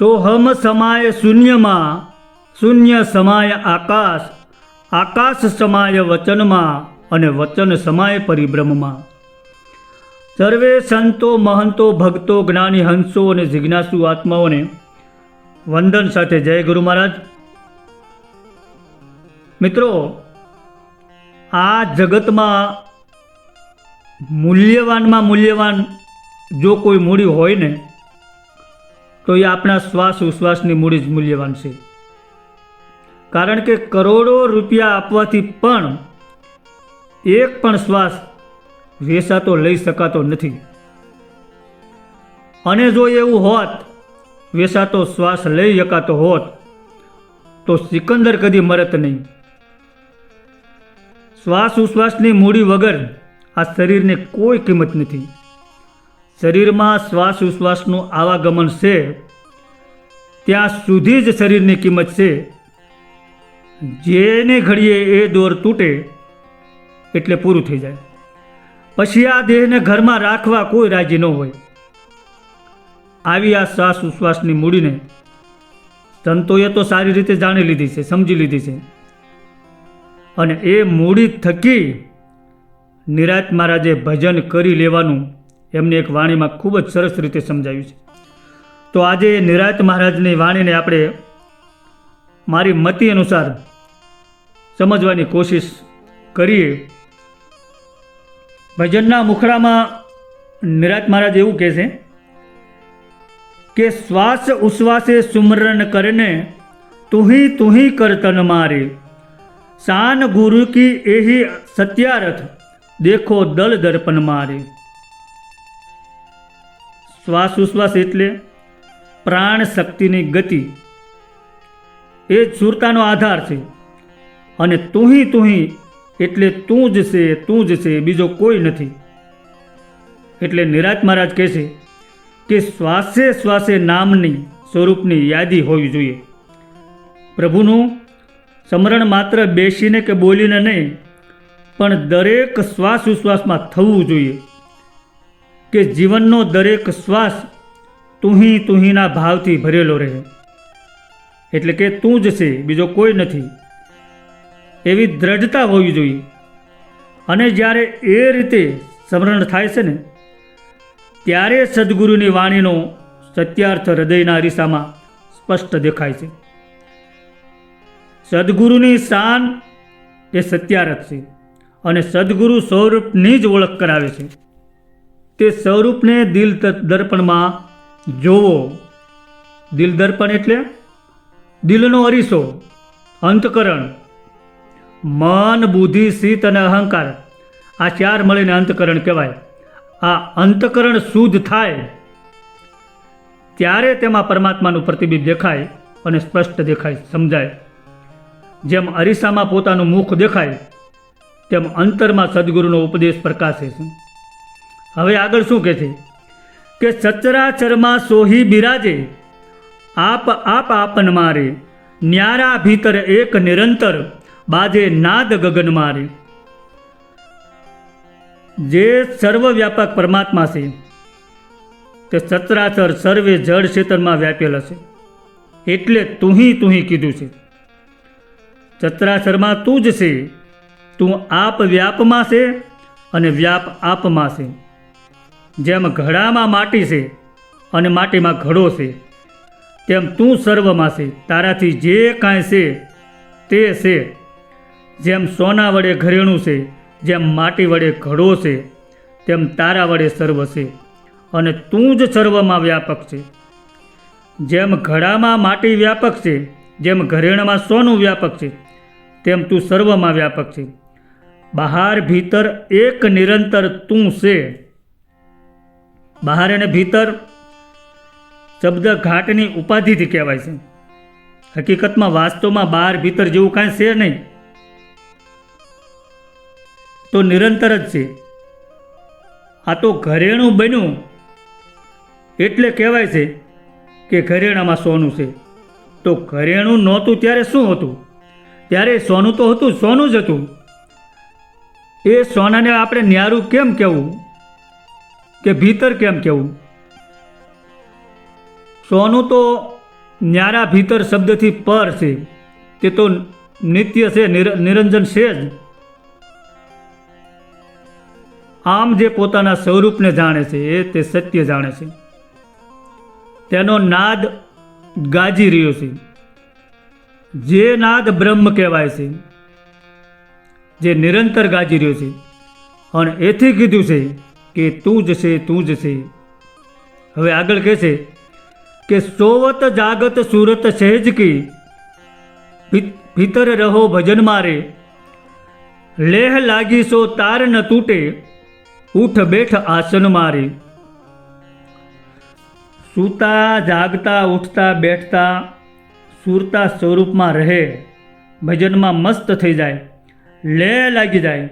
સોહમ સમાય શૂન્યમાં, શૂન્ય સમાય આકાશ આકાશ સમાય વચનમાં અને વચન સમાય પરિબ્રહ્મમાં સર્વે સંતો, મહંતો, ભક્તો, જ્ઞાની, હંસો અને જિજ્ઞાસુ આત્માઓને વંદન સાથે જય ગુરુ મહારાજ. મિત્રો, આ જગતમાં મૂલ્યવાનમાં મૂલ્યવાન જો કોઈ મૂડી હોય ને તો એ આપણા શ્વાસ ઉશ્વાસની મૂડી જ મૂલ્યવાન છે. કારણ કે કરોડો રૂપિયા આપવાથી પણ એક પણ શ્વાસ વેસાતો લઈ શકાતો નથી. અને જો એવું હોત, વેસાતો શ્વાસ લઈ શકાતો હોત, તો સિકંદર કદી મરત નહીં. શ્વાસ ઉશ્વાસની મૂડી વગર આ શરીરને કોઈ કિંમત નથી. શરીરમાં શ્વાસ ઉશ્વાસનું આવાગમન છે, ત્યાં સુધી જ શરીરની કિંમત છે. જેને ઘડીએ એ દોર તૂટે, એટલે પૂરું થઈ જાય. પછી આ દેહને ઘરમાં રાખવા કોઈ રાજી ન હોય. આવી આ શ્વાસ ઉશ્વાસની મૂડીને સંતોએ તો સારી રીતે જાણી લીધી છે, સમજી લીધી છે. અને એ મૂડી થકી નિરાત મહારાજે ભજન કરી લેવાનું એમને એક વાણીમાં ખૂબ જ સરસ રીતે સમજાવ્યું છે. તો આજે નિરાત મહારાજની વાણીને આપણે મારી મતિ અનુસાર સમજવાની કોશિશ કરીએ. ભજનના મુખડામાં નિરાત મહારાજ એવું કહે છે કે શ્વાસ ઉશ્વાસે સુમરન કરીને તુહી તુહી કરતન મારે. શાન ગુરુ કી એહી સત્યારથ દેખો દલ દર્પણ મારે. શ્વાસ ઉશ્વાસ એટલે પ્રાણ શક્તિની ગતિ. એ જ સુરતાનો આધાર છે. અને તુંહી તુંહી એટલે તું જ છે, તું જ છે, બીજો કોઈ નથી. એટલે નિરાજ મહારાજ કહે છે કે શ્વાસે શ્વાસે નામની સ્વરૂપની યાદી હોવી જોઈએ. પ્રભુનું સ્મરણ માત્ર બેસીને કે બોલીને નહીં, પણ દરેક શ્વાસ ઉશ્વાસમાં થવું જોઈએ. કે જીવનનો દરેક શ્વાસ તુહી તુહીના ભાવથી ભરેલો રહે. એટલે કે તું જ છે, બીજો કોઈ નથી. એવી દ્રઢતા હોવી જોઈએ. અને જ્યારે એ રીતે સ્મરણ થાય છે ને, ત્યારે સદગુરુની વાણીનો સત્યાર્થ હૃદયના અરીસામાં સ્પષ્ટ દેખાય છે. સદગુરુની શાન એ સત્યાર્થ છે અને સદગુરુ સ્વરૂપની જ ઓળખ કરાવે છે. તે સ્વરૂપને દિલ દર્પણમાં જોવો. દિલ દર્પણ એટલે દિલનો અરીસો, અંતકરણ. મન, બુદ્ધિ, શીત અને અહંકાર આ ચાર મળીને અંતકરણ કહેવાય. આ અંતકરણ શુદ્ધ થાય ત્યારે તેમાં પરમાત્માનું પ્રતિબિંબ દેખાય અને સ્પષ્ટ દેખાય, સમજાય. જેમ અરીસામાં પોતાનું મુખ દેખાય, તેમ અંતરમાં સદગુરુનો ઉપદેશ પ્રકાશે છે. હવે આગળ શું કહે છે? કે સચરાચરમાં સોહી બિરાજે, આપ આપ આપન મારે, ન્યારા ભીતર એક નિરંતર બાજે નાદ ગગન મારે. જે સર્વવ્યાપક પરમાત્મા છે, તે સચરાચર સર્વે જળ ક્ષેત્રમાં વ્યાપેલ છે એટલે તુંહી તુંહી કીધું છે. ચત્રાચરમાં તું જ છે, તું આપ વ્યાપમાં છે અને વ્યાપ આપમાં છે. જેમ ઘડામાં માટી છે અને માટીમાં ઘડો છે, તેમ તું સર્વમાં છે. તારાથી જે કાંઈ છે, તે છે. જેમ સોના વડે ઘરેણું છે, જેમ માટી વડે ઘડો છે, તેમ તારા વડે સર્વ છે. અને તું જ સર્વમાં વ્યાપક છે. જેમ ઘડામાં માટી વ્યાપક છે, જેમ ઘરેણામાં સોનું વ્યાપક છે, તેમ તું સર્વમાં વ્યાપક છે. બહાર ભીતર એક નિરંતર તું છે. બહાર અને ભીતર શબ્દ ઘાટની ઉપાધિથી કહેવાય છે. હકીકતમાં વાસ્તવમાં બહાર, ભીતર જેવું કાંઈ છે નહીં. તો નિરંતર જ છે. આ તો ઘરેણું બન્યું. એટલે કહેવાય છે કે ઘરેણામાં સોનું છે. તો ઘરેણું નહોતું ત્યારે શું હતું? ત્યારે સોનું તો હતું, સોનું જ હતું. એ સોનાને આપણે ન્યારું કેમ કહેવું? કે ભીતર કેમ કહેવું સોનું તો ન્યારા ભીતર શબ્દથી પર છે. તે તો નિત્ય છે, નિર- નિરંજન છે જ. આમ જે પોતાના સ્વરૂપને જાણે છે એ તે સત્ય જાણે છે. તેનો નાદ ગાજી રહ્યો છે. જે નાદ બ્રહ્મ કહેવાય છે, જે નિરંતર ગાજી રહ્યો છે. અને એથી કીધું છે કે તું જ છે, તું જ છે. હવે આગળ કહે છે કે સોવત જાગત સુરત સહેજ કી ભીતર રહો ભજન મારે. લેહ લાગી સો તાર ન તૂટે, ઉઠ બેઠ આસન મારે. સૂતા, જાગતા, ઉઠતા, બેઠતા, સુરતા સ્વરૂપમાં રહે, ભજનમાં મસ્ત થઈ જાય લે લાગી જાય.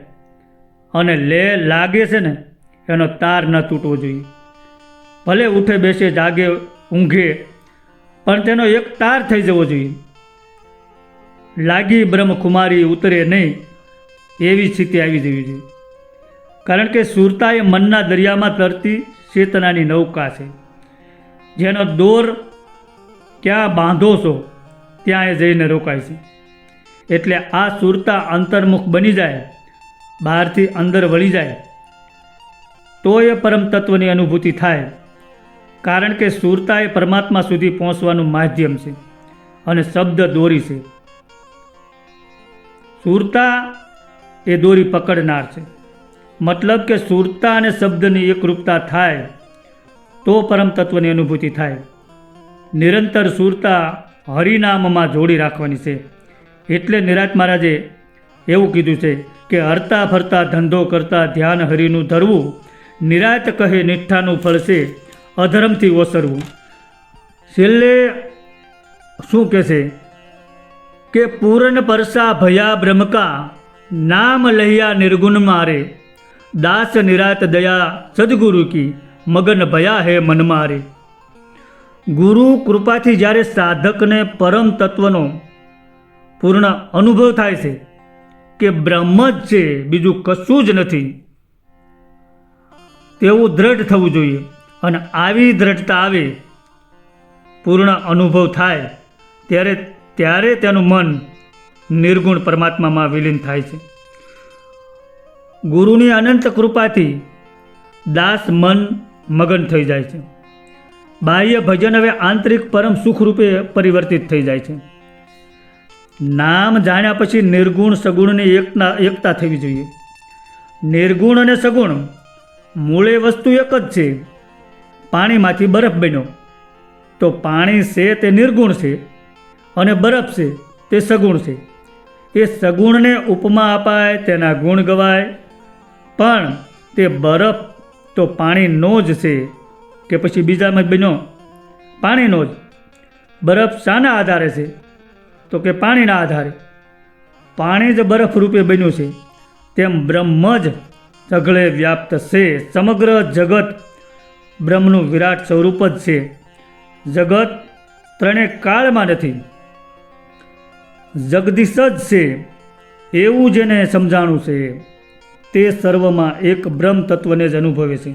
અને લે લાગે છે ને એનો તાર ન તૂટવો જોઈએ. ભલે ઉઠે, બેસે, જાગે, ઊંઘે, પણ તેનો એક તાર થઈ જવો જોઈએ. લાગી બ્રહ્મકુમારી ઉતરે નહીં, એવી સ્થિતિ આવી જવી જોઈએ. કારણ કે સુરતા એ મનના દરિયામાં તરતી ચેતનાની નૌકા છે. જેનો દોર ક્યાં બાંધો છો, ત્યાં એ જઈને રોકાય છે. એટલે આ સુરતા અંતર્મુખ બની જાય, બહારથી અંદર વળી જાય તો એ પરમ તત્વની અનુભૂતિ થાય. કારણ કે સુરતા એ પરમાત્મા સુધી પહોંચવાનું માધ્યમ છે અને શબ્દ દોરી છે. સુરતા એ દોરી પકડનાર છે. મતલબ કે સુરતા અને શબ્દની એકરૂપતા થાય તો પરમ તત્વની અનુભૂતિ થાય. નિરંતર સુરતા હરિનામમાં જોડી રાખવાની છે. એટલે નિરાજ મહારાજે એવું કીધું છે કે હરતા ફરતા ધંધો કરતા ધ્યાન હરિનું ધરવું નિરાત કહે નિષ્ઠાનું ફળ છે, અધર્મથી ઓસરવું. છેલ્લે શું કહે છે? કે પૂર્ણ પરસા ભયા બ્રહ્મકા, નામ લહ્યા નિર્ગુણ મારે. દાસ નિરાત દયા સદગુરુ કી, મગન ભયા હે મન મારે. ગુરુ કૃપાથી જ્યારે સાધકને પરમ તત્વનો પૂર્ણ અનુભવ થાય છે, કે બ્રહ્મ જ છે, બીજું કશું જ નથી. તેવું દ્રઢ થવું જોઈએ. અને આવી દ્રઢતા આવે પૂર્ણ અનુભવ થાય, ત્યારે ત્યારે તેનું મન નિર્ગુણ પરમાત્મામાં વિલીન થાય છે. ગુરુની અનંત કૃપાથી દાસ મન મગન થઈ જાય છે. બાહ્ય ભજન હવે આંતરિક પરમ સુખ રૂપે પરિવર્તિત થઈ જાય છે. નામ જાણ્યા પછી નિર્ગુણ સગુણની એકતા એકતા થવી જોઈએ. નિર્ગુણ અને સગુણ મૂળે વસ્તુ એક જ છે. પાણીમાંથી બરફ બન્યો. તો પાણી છે તે નિર્ગુણ છે અને બરફ છે તે સગુણ છે. એ સગુણને ઉપમા અપાય, તેના ગુણ ગવાય. પણ તે બરફ તો પાણીનો જ છે. કે પછી બીજામાં બન્યો? પાણીનો જ. બરફ શાના આધારે છે? તો કે પાણીના આધારે. પાણી જ બરફ રૂપે બન્યું છે. તેમ બ્રહ્મ જ સઘળે વ્યાપ્ત છે. સમગ્ર જગત બ્રહ્મનું વિરાટ સ્વરૂપ જ છે. જગત ત્રણેય કાળમાં નથી. જગદીશ જ છે. એવું જેને સમજાણું છે. તે સર્વમાં એક બ્રહ્મ તત્વને જ અનુભવે છે.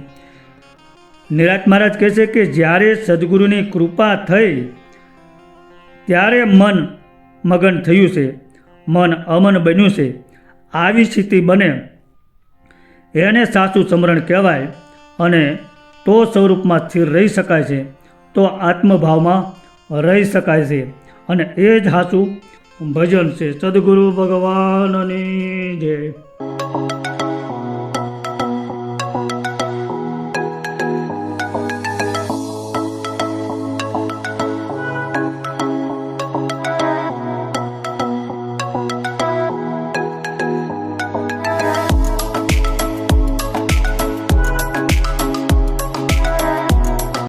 નિરાજ મહારાજ કહે છે કે જ્યારે સદગુરુની કૃપા થઈ, ત્યારે મન મગન થયું છે. મન અમન બન્યું છે. આવી સ્થિતિ બને એને સાચું સમરણ કહેવાય અને તો સ્વરૂપમાં સ્થિર રહી શકાય છે, તો આત્મભાવમાં રહી શકાય છે. અને એ જ સાચું ભજન છે. સદગુરુ ભગવાનની જય.